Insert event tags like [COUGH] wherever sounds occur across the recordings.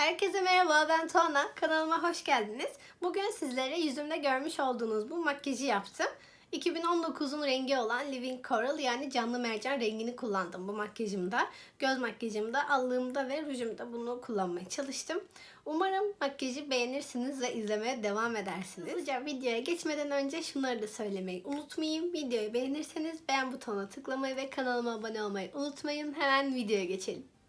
Herkese merhaba ben Tuana. Kanalıma hoş geldiniz. Bugün sizlere yüzümde görmüş olduğunuz bu makyajı yaptım. 2019'un rengi olan Living Coral yani canlı mercan rengini kullandım bu makyajımda. Göz makyajımda, allığımda ve rujumda bunu kullanmaya çalıştım. Umarım makyajı beğenirsiniz ve izlemeye devam edersiniz. Hızlıca videoya geçmeden önce şunları da söylemeyi unutmayayım. Videoyu beğenirseniz beğen butonuna tıklamayı ve kanalıma abone olmayı unutmayın. Hemen videoya geçelim.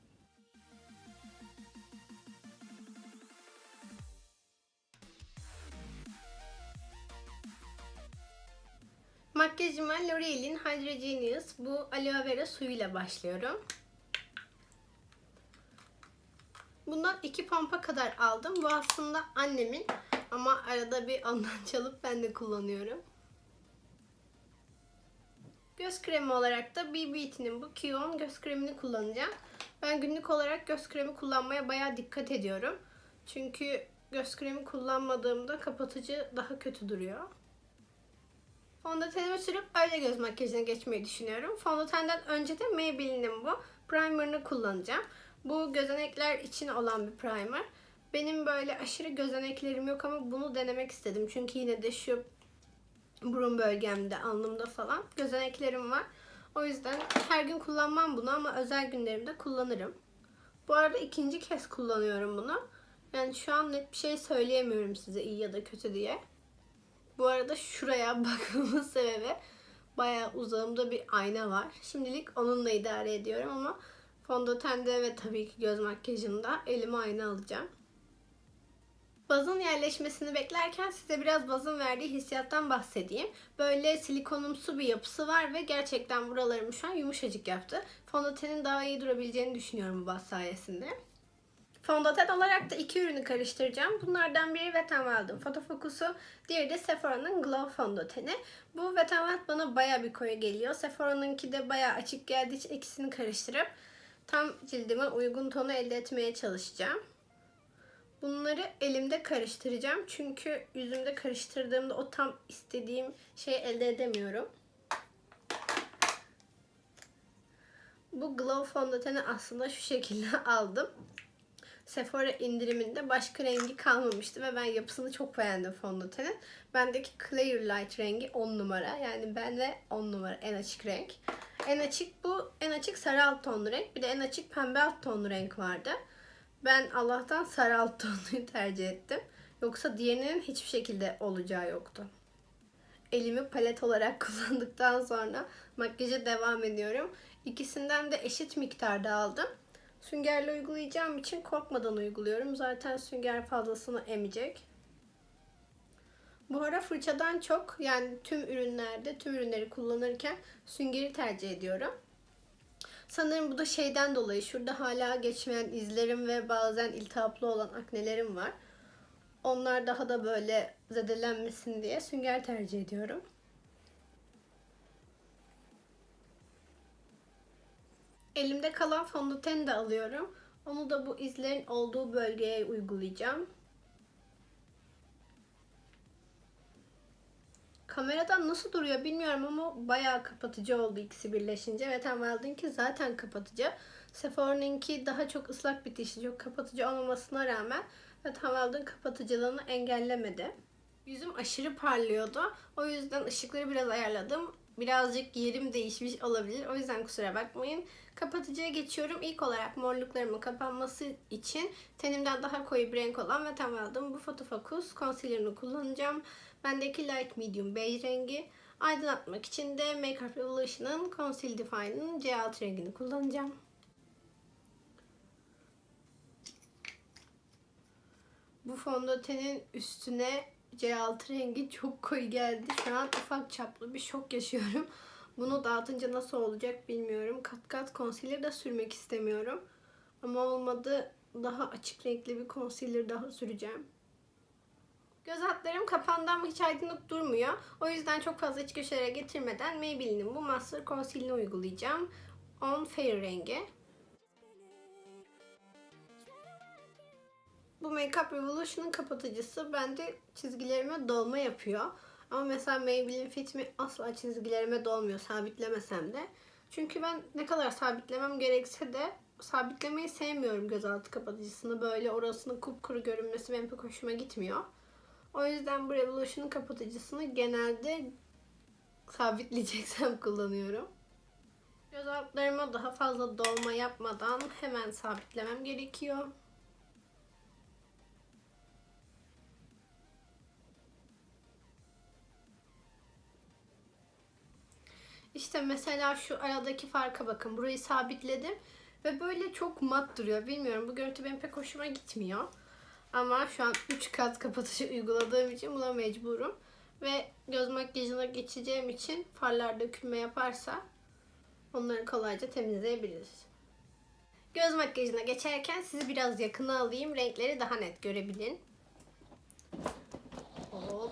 Makyajıma L'Oreal'in Hydra Genius bu aloe vera suyuyla başlıyorum. Bundan iki pompa kadar aldım. Bu aslında annemin ama arada bir ondan [LAUGHS] çalıp ben de kullanıyorum. Göz kremi olarak da BB Beauty'nin bu Kion göz kremini kullanacağım. Ben günlük olarak göz kremi kullanmaya bayağı dikkat ediyorum. Çünkü göz kremi kullanmadığımda kapatıcı daha kötü duruyor. Fondötenimi sürüp öyle göz makyajına geçmeyi düşünüyorum. Fondötenden önce de Maybelline'in bu primerını kullanacağım. Bu gözenekler için olan bir primer. Benim böyle aşırı gözeneklerim yok ama bunu denemek istedim. Çünkü yine de şu burun bölgemde, alnımda falan gözeneklerim var. O yüzden her gün kullanmam bunu ama özel günlerimde kullanırım. Bu arada ikinci kez kullanıyorum bunu. Yani şu an net bir şey söyleyemiyorum size iyi ya da kötü diye. Bu arada şuraya [LAUGHS] bakmamın sebebi bayağı uzağımda bir ayna var. Şimdilik onunla idare ediyorum ama fondötende ve tabii ki göz makyajında elime ayna alacağım. Bazın yerleşmesini beklerken size biraz bazın verdiği hissiyattan bahsedeyim. Böyle silikonumsu bir yapısı var ve gerçekten buralarımı şu an yumuşacık yaptı. Fondötenin daha iyi durabileceğini düşünüyorum bu baz sayesinde. Fondöten olarak da iki ürünü karıştıracağım. Bunlardan biri Wet n Wild'ın Photo Focus'u, diğeri de Sephora'nın Glow fondöteni. Bu Wet n Wild bana baya bir koyu geliyor. Sephora'nınki de baya açık geldiği için ikisini karıştırıp tam cildime uygun tonu elde etmeye çalışacağım. Bunları elimde karıştıracağım. Çünkü yüzümde karıştırdığımda o tam istediğim şeyi elde edemiyorum. Bu Glow fondöteni aslında şu şekilde [LAUGHS] aldım. Sephora indiriminde başka rengi kalmamıştı ve ben yapısını çok beğendim fondötenin. Bendeki Clear Light rengi 10 numara. Yani bende 10 numara en açık renk. En açık bu, en açık sarı alt tonlu renk. Bir de en açık pembe alt tonlu renk vardı. Ben Allah'tan sarı alt tonluyu tercih ettim. Yoksa diğerinin hiçbir şekilde olacağı yoktu. Elimi palet olarak [LAUGHS] kullandıktan sonra makyaja devam ediyorum. İkisinden de eşit miktarda aldım. Süngerle uygulayacağım için korkmadan uyguluyorum. Zaten sünger fazlasını emecek. Bu ara fırçadan çok yani tüm ürünlerde, tüm ürünleri kullanırken süngeri tercih ediyorum. Sanırım bu da şeyden dolayı şurada hala geçmeyen izlerim ve bazen iltihaplı olan aknelerim var. Onlar daha da böyle zedelenmesin diye sünger tercih ediyorum. Elimde kalan fondöteni de alıyorum. Onu da bu izlerin olduğu bölgeye uygulayacağım. Kameradan nasıl duruyor bilmiyorum ama bayağı kapatıcı oldu ikisi birleşince. Ve Wild'inki zaten kapatıcı. Sephora'nınki daha çok ıslak bitişli, çok kapatıcı olmamasına rağmen Ve Wild'in kapatıcılığını engellemedi. Yüzüm aşırı parlıyordu. O yüzden ışıkları biraz ayarladım. Birazcık yerim değişmiş olabilir. O yüzden kusura bakmayın. Kapatıcıya geçiyorum. İlk olarak morluklarımın kapanması için tenimden daha koyu bir renk olan ve tamamladım. Bu Photo Focus concealer'ını kullanacağım. Bendeki light medium beige rengi. Aydınlatmak için de Makeup Revolution'ın Conceal Define'ın C6 rengini kullanacağım. Bu fondötenin üstüne C6 rengi çok koyu geldi. Şu an ufak çaplı bir şok yaşıyorum. [LAUGHS] Bunu dağıtınca nasıl olacak bilmiyorum. Kat kat concealer de sürmek istemiyorum. Ama olmadı daha açık renkli bir concealer daha süreceğim. Göz hatlarım kapandı ama hiç aydınlık durmuyor. O yüzden çok fazla iç köşelere getirmeden Maybelline'in bu Master Concealer'ını uygulayacağım. On Fair rengi. Bu Makeup Revolution'ın kapatıcısı bende çizgilerime dolma yapıyor. Ama mesela Maybelline Fit Me asla çizgilerime dolmuyor sabitlemesem de. Çünkü ben ne kadar sabitlemem gerekse de sabitlemeyi sevmiyorum gözaltı kapatıcısını. Böyle orasının kupkuru görünmesi benim pek hoşuma gitmiyor. O yüzden bu Revolution'un kapatıcısını genelde sabitleyeceksem [LAUGHS] kullanıyorum. Göz altlarıma daha fazla dolma yapmadan hemen sabitlemem gerekiyor. İşte mesela şu aradaki farka bakın. Burayı sabitledim ve böyle çok mat duruyor. Bilmiyorum bu görüntü benim pek hoşuma gitmiyor. Ama şu an 3 kat kapatıcı uyguladığım için buna mecburum. Ve göz makyajına geçeceğim için farlar dökülme yaparsa onları kolayca temizleyebiliriz. Göz makyajına geçerken sizi biraz yakına alayım. Renkleri daha net görebilin. Hop.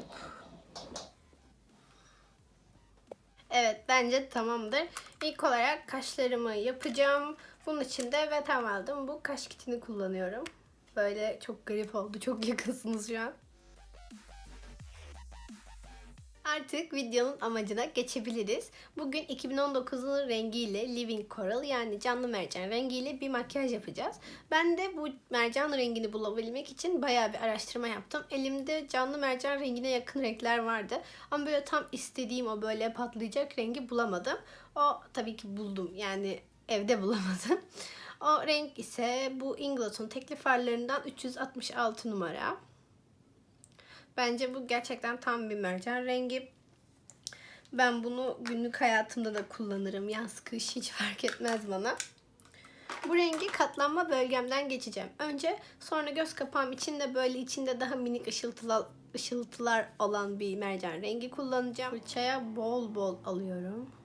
Evet bence tamamdır. İlk olarak kaşlarımı yapacağım. Bunun için de Vetem aldım. Bu kaş kitini kullanıyorum. Böyle çok garip oldu. Çok yakınsınız şu an. Artık videonun amacına geçebiliriz. Bugün 2019'un rengiyle Living Coral yani canlı mercan rengiyle bir makyaj yapacağız. Ben de bu mercan rengini bulabilmek için bayağı bir araştırma yaptım. Elimde canlı mercan rengine yakın renkler vardı. Ama böyle tam istediğim o böyle patlayacak rengi bulamadım. O tabii ki buldum yani evde bulamadım. [LAUGHS] O renk ise bu Inglot'un tekli farlarından 366 numara. Bence bu gerçekten tam bir mercan rengi. Ben bunu günlük hayatımda da kullanırım. Yaz kış hiç fark etmez bana. Bu rengi katlanma bölgemden geçeceğim. Önce sonra göz kapağım içinde böyle içinde daha minik ışıltılar, ışıltılar olan bir mercan rengi kullanacağım. Fırçaya bol bol alıyorum.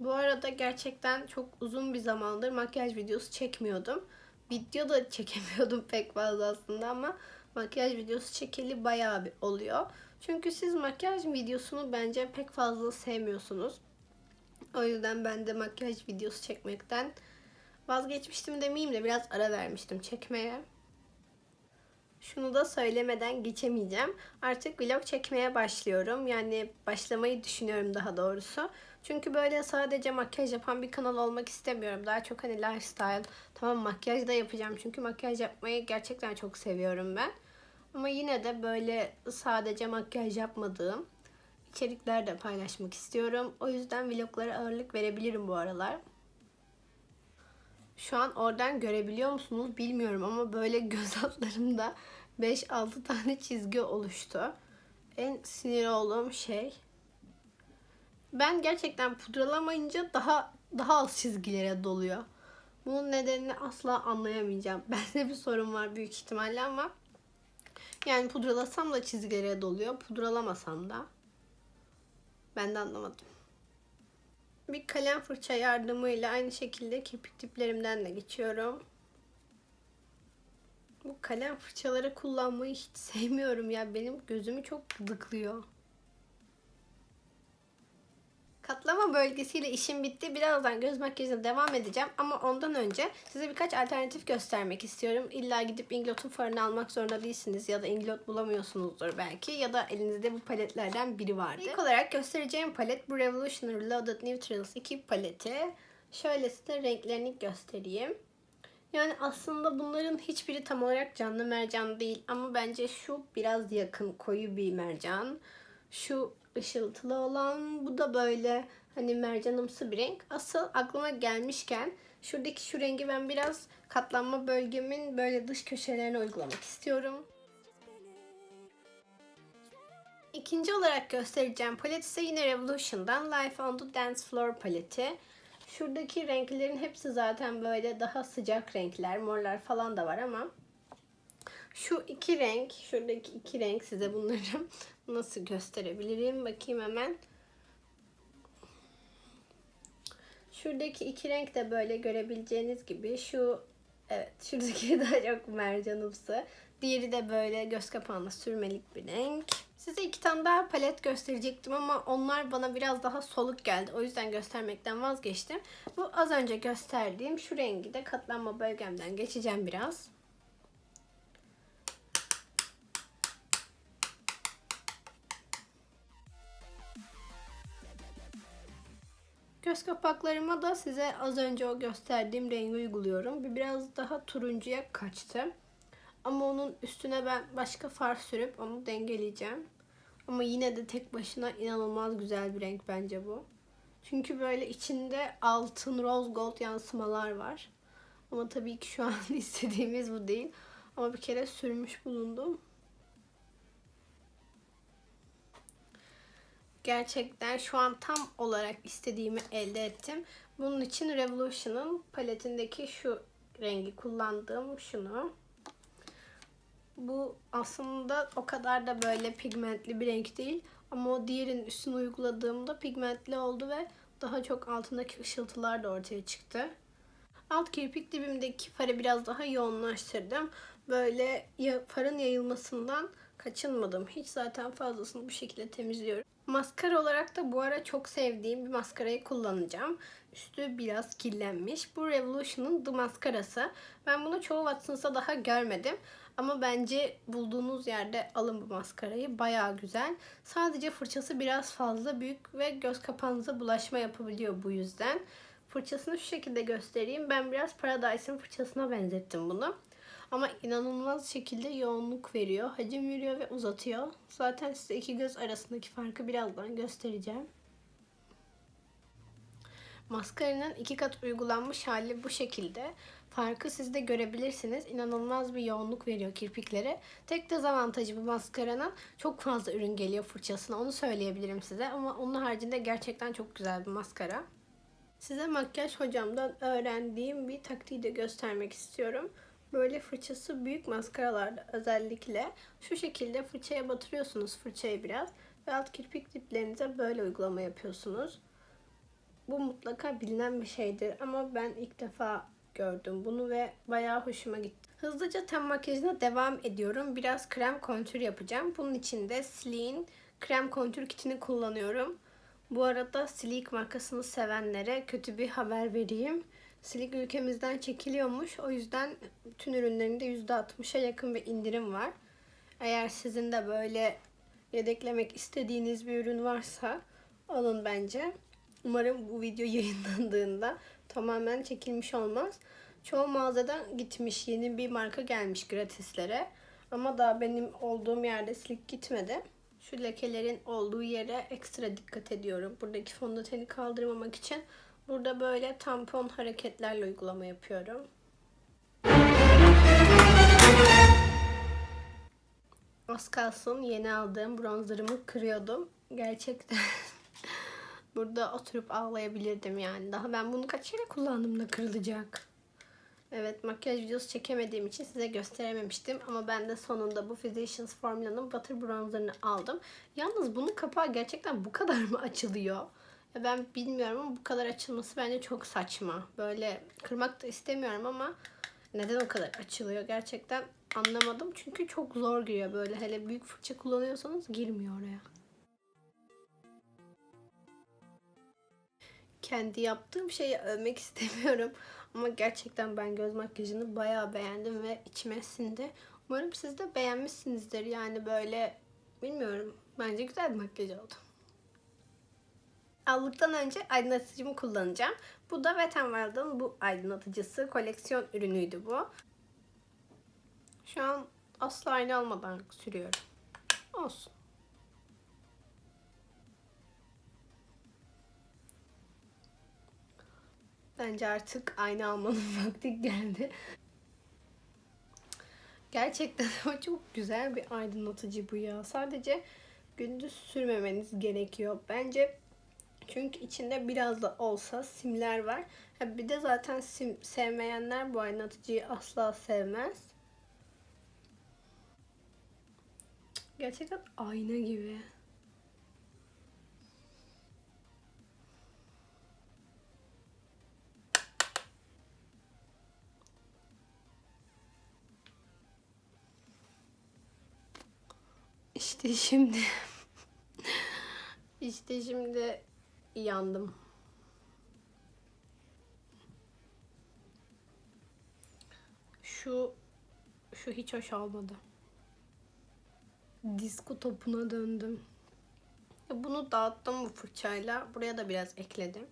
Bu arada gerçekten çok uzun bir zamandır makyaj videosu çekmiyordum. Video da [LAUGHS] çekemiyordum pek fazla aslında ama makyaj videosu çekeli bayağı bir oluyor. Çünkü siz makyaj videosunu bence pek fazla sevmiyorsunuz. O yüzden ben de makyaj videosu çekmekten vazgeçmiştim demeyeyim de biraz ara vermiştim çekmeye. Şunu da söylemeden geçemeyeceğim. Artık vlog çekmeye başlıyorum. Yani başlamayı düşünüyorum daha doğrusu. Çünkü böyle sadece makyaj yapan bir kanal olmak istemiyorum. Daha çok hani lifestyle. Tamam makyaj da yapacağım. Çünkü makyaj yapmayı gerçekten çok seviyorum ben. Ama yine de böyle sadece makyaj yapmadığım içerikler de paylaşmak istiyorum. O yüzden vloglara ağırlık verebilirim bu aralar. Şu an oradan görebiliyor musunuz bilmiyorum ama böyle [LAUGHS] göz altlarımda 5-6 tane çizgi oluştu. En sinir olduğum şey ben gerçekten pudralamayınca daha daha az çizgilere doluyor. Bunun nedenini asla anlayamayacağım. [LAUGHS] Bende bir sorun var büyük ihtimalle ama yani pudralasam da çizgilere doluyor. Pudralamasam da. Ben de anlamadım. Bir kalem fırça yardımıyla aynı şekilde kirpik tiplerimden de geçiyorum. Bu kalem fırçaları kullanmayı hiç [LAUGHS] sevmiyorum ya. Benim gözümü çok gıdıklıyor. Katlama bölgesiyle işim bitti. Birazdan göz makyajına devam edeceğim. Ama ondan önce size birkaç alternatif göstermek istiyorum. İlla gidip Inglot'un farını almak zorunda değilsiniz. Ya da Inglot bulamıyorsunuzdur belki. Ya da elinizde bu paletlerden biri vardı. İlk olarak göstereceğim palet bu Revolutionary Loaded Neutrals 2 paleti. Şöyle size renklerini göstereyim. Yani aslında bunların hiçbiri tam olarak canlı mercan değil. Ama bence şu biraz yakın koyu bir mercan. Şu ışıltılı olan. Bu da böyle hani mercanımsı bir renk. Asıl aklıma gelmişken şuradaki şu rengi ben biraz katlanma bölgemin böyle dış köşelerine uygulamak istiyorum. İkinci olarak göstereceğim palet ise yine Revolution'dan Life on the Dance Floor paleti. Şuradaki renklerin hepsi zaten böyle daha sıcak renkler, morlar falan da var ama şu iki renk, şuradaki iki renk size bunları [LAUGHS] nasıl gösterebilirim? Bakayım hemen. Şuradaki iki renk de böyle görebileceğiniz gibi şu evet şuradaki [LAUGHS] daha çok mercanımsı. Diğeri de böyle göz kapağına sürmelik bir renk. Size iki tane daha palet gösterecektim ama onlar bana biraz daha soluk geldi. O yüzden göstermekten vazgeçtim. Bu az önce gösterdiğim şu rengi de katlanma bölgemden geçeceğim biraz. Göz kapaklarıma da size az önce o gösterdiğim rengi uyguluyorum. Bir biraz daha turuncuya kaçtı. Ama onun üstüne ben başka far sürüp onu dengeleyeceğim. Ama yine de tek başına inanılmaz güzel bir renk bence bu. Çünkü böyle içinde altın rose gold yansımalar var. Ama tabii ki şu an [LAUGHS] istediğimiz bu değil. Ama bir kere sürmüş bulundum. Gerçekten şu an tam olarak istediğimi elde ettim. Bunun için Revolution'ın paletindeki şu rengi kullandığım şunu. Bu aslında o kadar da böyle pigmentli bir renk değil. Ama o diğerinin üstüne uyguladığımda pigmentli oldu ve daha çok altındaki ışıltılar da ortaya çıktı. Alt kirpik dibimdeki farı biraz daha yoğunlaştırdım. Böyle farın yayılmasından kaçınmadım. Hiç zaten fazlasını bu şekilde temizliyorum. Maskara olarak da bu ara çok sevdiğim bir maskarayı kullanacağım. Üstü biraz kirlenmiş. Bu Revolution'un The Maskarası. Ben bunu çoğu Watson's'a daha görmedim. Ama bence bulduğunuz yerde alın bu maskarayı. Bayağı güzel. Sadece fırçası biraz fazla büyük ve göz kapağınıza bulaşma yapabiliyor bu yüzden. Fırçasını şu şekilde göstereyim. Ben biraz Paradise'ın fırçasına benzettim bunu. Ama inanılmaz şekilde yoğunluk veriyor. Hacim veriyor ve uzatıyor. Zaten size iki göz arasındaki farkı birazdan göstereceğim. Maskaranın iki kat uygulanmış hali bu şekilde. Farkı siz de görebilirsiniz. İnanılmaz bir yoğunluk veriyor kirpiklere. Tek dezavantajı bu maskaranın çok fazla ürün geliyor fırçasına. Onu söyleyebilirim size. Ama onun haricinde gerçekten çok güzel bir maskara. Size makyaj hocamdan öğrendiğim bir taktiği de göstermek istiyorum. Böyle fırçası büyük maskaralarda özellikle şu şekilde fırçaya batırıyorsunuz fırçayı biraz ve alt kirpik diplerinize böyle uygulama yapıyorsunuz. Bu mutlaka bilinen bir şeydir ama ben ilk defa gördüm bunu ve bayağı hoşuma gitti. Hızlıca ten makyajına devam ediyorum. Biraz krem kontür yapacağım. Bunun için de Sleek'in krem kontür kitini kullanıyorum. Bu arada Sleek markasını sevenlere kötü bir haber vereyim. Sleek ülkemizden çekiliyormuş. O yüzden bütün ürünlerinde %60'a yakın bir indirim var. Eğer sizin de böyle yedeklemek istediğiniz bir ürün varsa alın bence. Umarım bu video [LAUGHS] yayınlandığında tamamen çekilmiş olmaz. Çoğu mağazadan gitmiş. Yeni bir marka gelmiş gratislere. Ama daha benim olduğum yerde Sleek gitmedi. Şu lekelerin olduğu yere ekstra dikkat ediyorum. Buradaki fondöteni kaldırmamak için burada böyle tampon hareketlerle uygulama yapıyorum. Az kalsın yeni aldığım bronzerımı kırıyordum. Gerçekten [LAUGHS] burada oturup ağlayabilirdim yani. Daha ben bunu kaç kere kullandım da kırılacak. Evet makyaj videosu çekemediğim için size gösterememiştim. Ama ben de sonunda bu Physicians Formula'nın Butter Bronzer'ını aldım. Yalnız bunun kapağı gerçekten bu kadar mı açılıyor? Ya ben bilmiyorum ama bu kadar açılması bence çok saçma. Böyle kırmak da istemiyorum ama neden o kadar açılıyor gerçekten anlamadım. Çünkü çok zor giriyor böyle. Hele büyük fırça kullanıyorsanız girmiyor oraya. Kendi yaptığım şeyi övmek [LAUGHS] istemiyorum. Ama gerçekten ben göz makyajını bayağı beğendim ve içime sindi. Umarım siz de beğenmişsinizdir. Yani böyle bilmiyorum. Bence güzel bir makyaj oldu. Aldıktan önce aydınlatıcımı kullanacağım. Bu da Wet n Wild'ın bu aydınlatıcısı. Koleksiyon ürünüydü bu. Şu an asla aynı almadan sürüyorum. Olsun. Bence artık aynı almanın [LAUGHS] vakti geldi. Gerçekten çok güzel bir aydınlatıcı bu ya. Sadece gündüz sürmemeniz gerekiyor. Bence çünkü içinde biraz da olsa simler var. bir de zaten sim sevmeyenler bu aydınlatıcıyı asla sevmez. Gerçekten ayna gibi. İşte şimdi [LAUGHS] işte şimdi yandım. Şu şu hiç hoş olmadı. Disko topuna döndüm. Bunu dağıttım bu fırçayla. Buraya da biraz ekledim.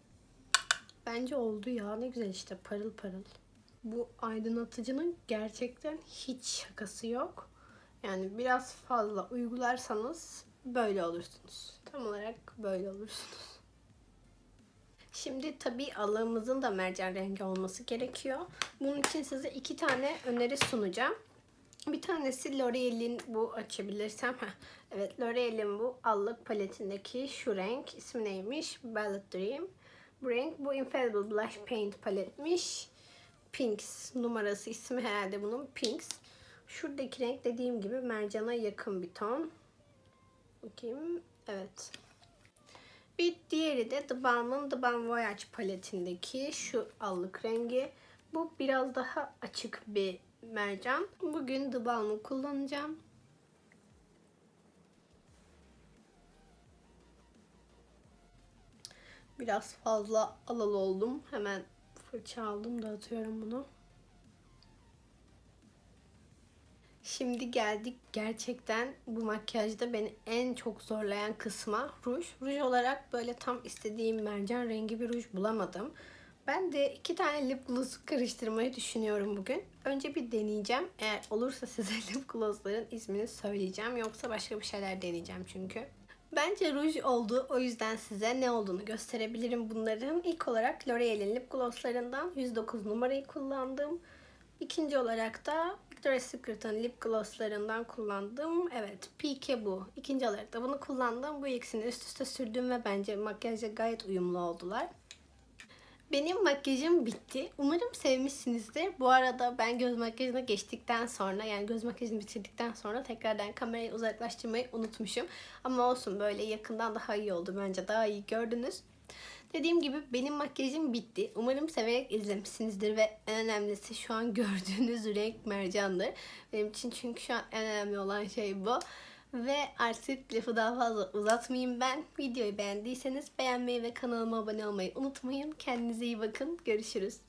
Bence oldu ya. Ne güzel işte parıl parıl. Bu aydınlatıcının gerçekten hiç şakası yok. Yani biraz fazla uygularsanız böyle olursunuz. Tam olarak böyle olursunuz. Şimdi tabii alığımızın da mercan rengi olması gerekiyor. Bunun için size iki tane öneri sunacağım. Bir tanesi L'Oreal'in bu açabilirsem. Evet L'Oreal'in bu allık paletindeki şu renk. ismi neymiş? Ballet Dream. Bu renk bu Infallible Blush Paint paletmiş. Pinks numarası ismi herhalde bunun Pinks. Şuradaki renk dediğim gibi mercana yakın bir ton. Bakayım. Evet. Bir diğeri de The Balm'ın The Balm Voyage paletindeki şu allık rengi. Bu biraz daha açık bir mercan. Bugün The Balm'ı kullanacağım. Biraz fazla alalı oldum. Hemen fırça aldım dağıtıyorum bunu. Şimdi geldik gerçekten bu makyajda beni en çok zorlayan kısma ruj. Ruj olarak böyle tam istediğim mercan rengi bir ruj bulamadım. Ben de iki tane lip gloss karıştırmayı düşünüyorum bugün. Önce bir deneyeceğim. Eğer olursa size [LAUGHS] lip glossların ismini söyleyeceğim. Yoksa başka bir şeyler deneyeceğim çünkü. Bence ruj oldu. O yüzden size ne olduğunu gösterebilirim bunların. İlk olarak L'Oreal'in lip glosslarından 109 numarayı kullandım. İkinci olarak da Victoria's Secret'ın lip glosslarından kullandım. Evet, Pike bu. İkinci olarak da bunu kullandım. Bu ikisini üst üste sürdüm ve bence makyajla gayet uyumlu oldular. Benim makyajım bitti. Umarım sevmişsinizdir. Bu arada ben göz makyajına geçtikten sonra yani göz makyajını bitirdikten sonra tekrardan kamerayı uzaklaştırmayı unutmuşum. Ama olsun böyle yakından daha iyi oldu bence. Daha iyi gördünüz. Dediğim gibi benim makyajım bitti. Umarım severek izlemişsinizdir ve en önemlisi şu an [LAUGHS] gördüğünüz renk mercandır. Benim için çünkü şu an en önemli olan şey bu. Ve artık lafı daha fazla uzatmayayım ben. Videoyu beğendiyseniz beğenmeyi ve kanalıma abone olmayı unutmayın. Kendinize iyi bakın. Görüşürüz.